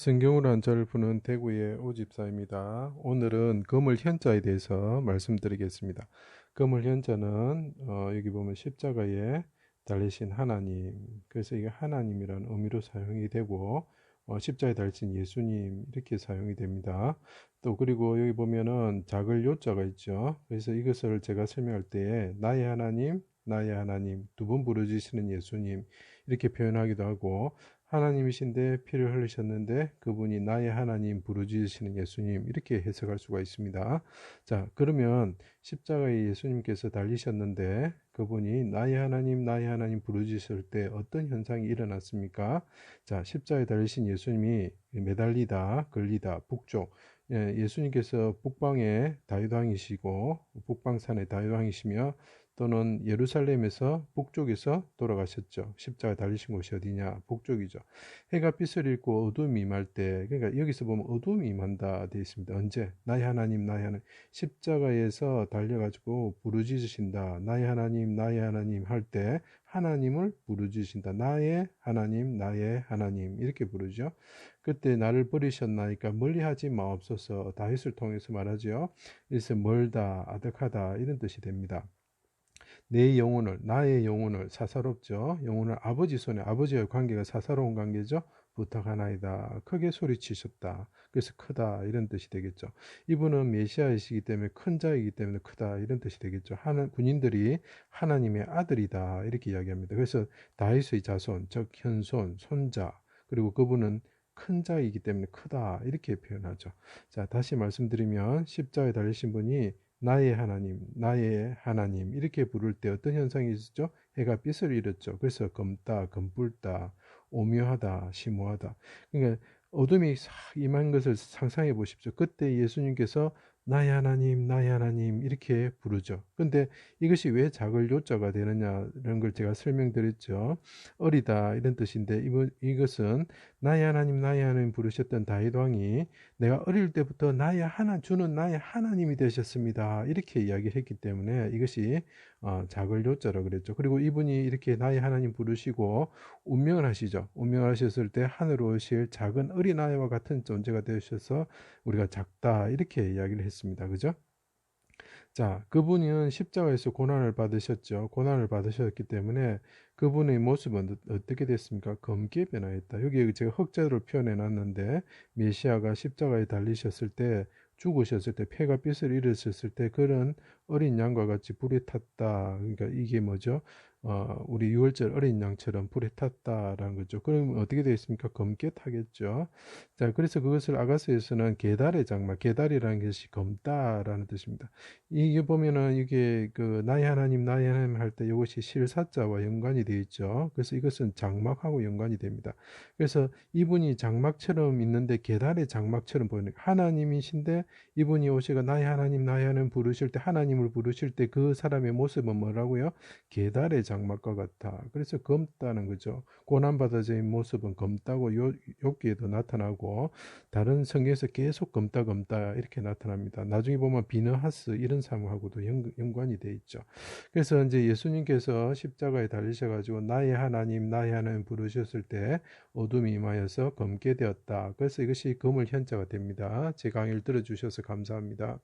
성경으로 한자를 푸는 대구의 오집사입니다. 오늘은 금을 현자에 대해서 말씀드리겠습니다. 금을 현자는 어, 여기 보면 십자가에 달리신 하나님, 그래서 이게 하나님이라는 의미로 사용이 되고 어, 십자가에 달리신 예수님 이렇게 사용이 됩니다. 또 그리고 여기 보면은 작을 요자가 있죠. 그래서 이것을 제가 설명할 때 나의 하나님, 나의 하나님 두 번 부르짖으시는 예수님 이렇게 표현하기도 하고 하나님이신데 피를 흘리셨는데 그분이 나의 하나님 부르짖으시는 예수님 이렇게 해석할 수가 있습니다. 자 그러면 십자가에 예수님께서 달리셨는데 그분이 나의 하나님 나의 하나님 부르짖을 때 어떤 현상이 일어났습니까? 자 십자가에 달리신 예수님이 매달리다 걸리다 북쪽 예, 예수님께서 북방의 다윗왕이시고 북방산의 다윗왕이시며 또는 예루살렘에서 북쪽에서 돌아가셨죠. 십자가 달리신 곳이 어디냐? 북쪽이죠. 해가 빛을 잃고 어둠이 임할 때, 그러니까 여기서 보면 어둠이 임한다 되어 있습니다. 언제? 나의 하나님, 나의 하나님. 십자가에서 달려가지고 부르짖으신다. 나의 하나님, 나의 하나님 할 때 하나님을 부르짖으신다. 나의 하나님, 나의 하나님 이렇게 부르죠. 그때 나를 버리셨나니까 멀리하지 마옵소서 다윗을 통해서 말하죠. 이래서 멀다, 아득하다 이런 뜻이 됩니다. 내 영혼을 나의 영혼을 사사롭죠. 영혼을 아버지 손에 아버지와 관계가 사사로운 관계죠. 부탁하나이다. 크게 소리치셨다. 그래서 크다 이런 뜻이 되겠죠. 이분은 메시아이시기 때문에 큰 자이기 때문에 크다 이런 뜻이 되겠죠. 하나 군인들이 하나님의 아들이다 이렇게 이야기합니다. 그래서 다윗의 자손, 즉 현손, 손자 그리고 그분은 큰 자이기 때문에 크다 이렇게 표현하죠. 자 다시 말씀드리면 십자에 달리신 분이 나의 하나님, 나의 하나님 이렇게 부를 때 어떤 현상이 있었죠? 해가 빛을 잃었죠. 그래서 검다, 검불다, 오묘하다, 심오하다. 그러니까 어둠이 싹 임한 것을 상상해 보십시오. 그때 예수님께서 나의 하나님, 나의 하나님 이렇게 부르죠. 근데 이것이 왜 작을 요자가 되느냐라는 걸 제가 설명드렸죠. 어리다 이런 뜻인데 이것은 나의 하나님, 나의 하나님 부르셨던 다윗 왕이 내가 어릴 때부터 나의 하나 주는 나의 하나님이 되셨습니다. 이렇게 이야기했기 때문에 이것이 어, 작을 요자라 그랬죠. 그리고 이분이 이렇게 나의 하나님 부르시고 운명을 하시죠. 운명을 하셨을 때 하늘 오실 작은 어린아이와 같은 존재가 되셔서 우리가 작다 이렇게 이야기를 했 습니다. 그죠? 자, 그분은 십자가에서 고난을 받으셨죠. 고난을 받으셨기 때문에 그분의 모습은 어떻게 됐습니까? 검게 변화했다. 여기 제가 흑자로 표현해 놨는데 메시아가 십자가에 달리셨을 때 죽으셨을 때 폐가 빛을 잃으셨을 때 그런 어린 양과 같이 불에 탔다. 그러니까 이게 뭐죠? 어, 우리 6월절 어린 양처럼 불에 탔다라는 거죠. 그럼 어떻게 되겠습니까? 검게 타겠죠. 자, 그래서 그것을 아가스에서는 계달의 장막, 계달이라는 것이 검다라는 뜻입니다. 이게 보면은 이게 그 나의 하나님, 나의 하나님 할 때 이것이 실사자와 연관이 되어 있죠. 그래서 이것은 장막하고 연관이 됩니다. 그래서 이분이 장막처럼 있는데 계달의 장막처럼 보이는 하나님이신데 이분이 오시가 나의 하나님, 나의 하나님 부르실 때 하나님 을 부르실 때 그 사람의 모습은 뭐라고요? 계달의 장막과 같아. 그래서 검다는 거죠. 고난받아진 모습은 검다고 욥기에도 나타나고 다른 성경에서 계속 검다 검다 이렇게 나타납니다. 나중에 보면 비너하스 이런 사무하고도 연, 관이 돼 있죠. 그래서 이제 예수님께서 십자가에 달리셔가지고 나의 하나님 나의 하나님 부르셨을 때 어둠이 임하여서 검게 되었다. 그래서 이것이 검을 현자가 됩니다. 제 강의를 들어주셔서 감사합니다.